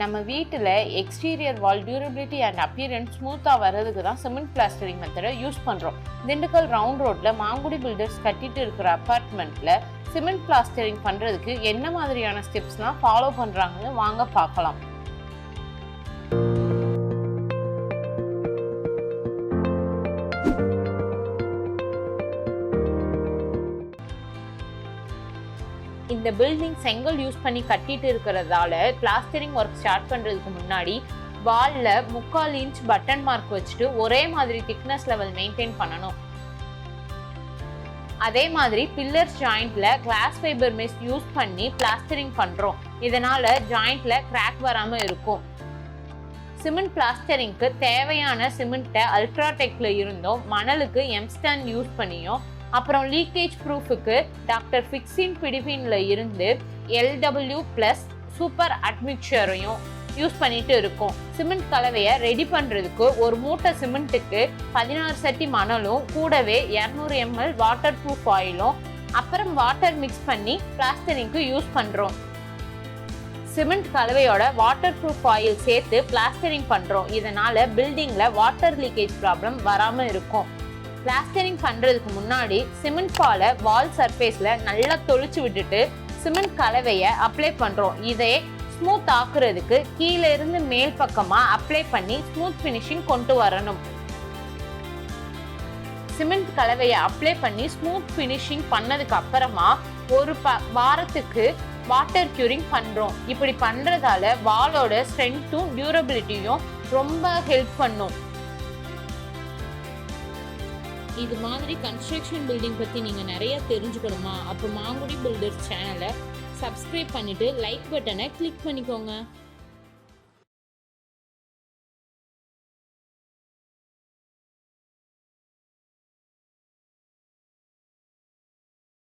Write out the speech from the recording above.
நம்ம வீட்டில் exterior wall durability and appearance ஸ்மூத்தாக வர்றதுக்கு தான் சிமெண்ட் பிளாஸ்டரிங் மெத்தடை யூஸ் பண்ணுறோம் திண்டுக்கல் ரவுண்ட் ரோட்டில் மாங்குடி பில்டர்ஸ் கட்டிட்டு இருக்கிற அப்பார்ட்மெண்ட்டில் சிமெண்ட் பிளாஸ்டரிங் பண்ணுறதுக்கு என்ன மாதிரியான ஸ்டெப்ஸ்லாம் ஃபாலோ பண்ணுறாங்கன்னு வாங்க பார்க்கலாம். இந்த பில்டிங் செங்கல் யூஸ் பண்ணி கட்டிட்டு இருக்கிறதால பிளாஸ்டரிங் ஒர்க் ஸ்டார்ட் பண்ணுறதுக்கு முன்னாடி வாலில் முக்கால் இன்ச் பட்டன் மார்க் வச்சுட்டு ஒரே மாதிரி திக்னஸ் லெவல் மெயின்டைன் பண்ணணும். அதே மாதிரி பில்லர்ஸ் ஜாயிண்ட்ல கிளாஸ் ஃபைபர் மிஸ் யூஸ் பண்ணி பிளாஸ்டரிங் பண்றோம். இதனால ஜாயிண்ட்ல கிராக் வராம இருக்கும். சிமெண்ட் பிளாஸ்டரிங்க்கு தேவையான சிமெண்ட்டை அல்ட்ராடெக்ல இருந்தும். மணலுக்கு எம்ஸ்டான் யூஸ் பண்ணியும் அப்புறம் லீக்கேஜ் ப்ரூஃபுக்கு டாக்டர் ஃபிக்ஸின் பிடிவினில் இருந்து எல்டபிள்யூ ப்ளஸ் சூப்பர் அட்மிக்சரையும் யூஸ் பண்ணிட்டு இருக்கோம். சிமெண்ட் கலவையை ரெடி பண்ணுறதுக்கு ஒரு மூட்டை சிமெண்ட்டுக்கு பதினாறு சட்டி மணலும் கூடவே இரநூறு எம்எல் வாட்டர் ப்ரூஃப் ஆயிலும் அப்புறம் வாட்டர் மிக்ஸ் பண்ணி பிளாஸ்டரிங்க்கு யூஸ் பண்ணுறோம் சிமெண்ட் கலவையோட வாட்டர் ப்ரூஃப் ஆயில் சேர்த்து பிளாஸ்டரிங் பண்ணுறோம் இதனால் பில்டிங்கில் வாட்டர் லீக்கேஜ் ப்ராப்ளம் வராமல் இருக்கும். பிளாஸ்டரிங் பண்ணுறதுக்கு முன்னாடி சிமெண்ட் பாலை வால் சர்ஃபேஸில் நல்லா தொளிச்சு விட்டுட்டு சிமெண்ட் கலவையை அப்ளை பண்ணுறோம் இதே ஸ்மூத் ஆக்குறதுக்கு கீழே இருந்து மேல் பக்கமாக அப்ளை பண்ணி ஸ்மூத் ஃபினிஷிங் கொண்டு வரணும். சிமெண்ட் கலவையை அப்ளை பண்ணி ஸ்மூத் ஃபினிஷிங் பண்ணதுக்கு அப்புறமா ஒரு ப வாரத்துக்கு வாட்டர் க்யூரிங் பண்ணுறோம் இப்படி பண்ணுறதால வாலோட ஸ்ட்ரென்த்தும் டியூரபிலிட்டியும் ரொம்ப ஹெல்ப் பண்ணும். இது மாதிரி கன்ஸ்ட்ரக்ஷன் பில்டிங் பற்றி நீங்கள் நிறைய தெரிஞ்சுக்கணுமா? அப்போ மாங்குடி பில்டர்ஸ் சேனலை சப்ஸ்கிரைப் பண்ணிவிட்டு லைக் பட்டனை கிளிக் பண்ணிக்கோங்க.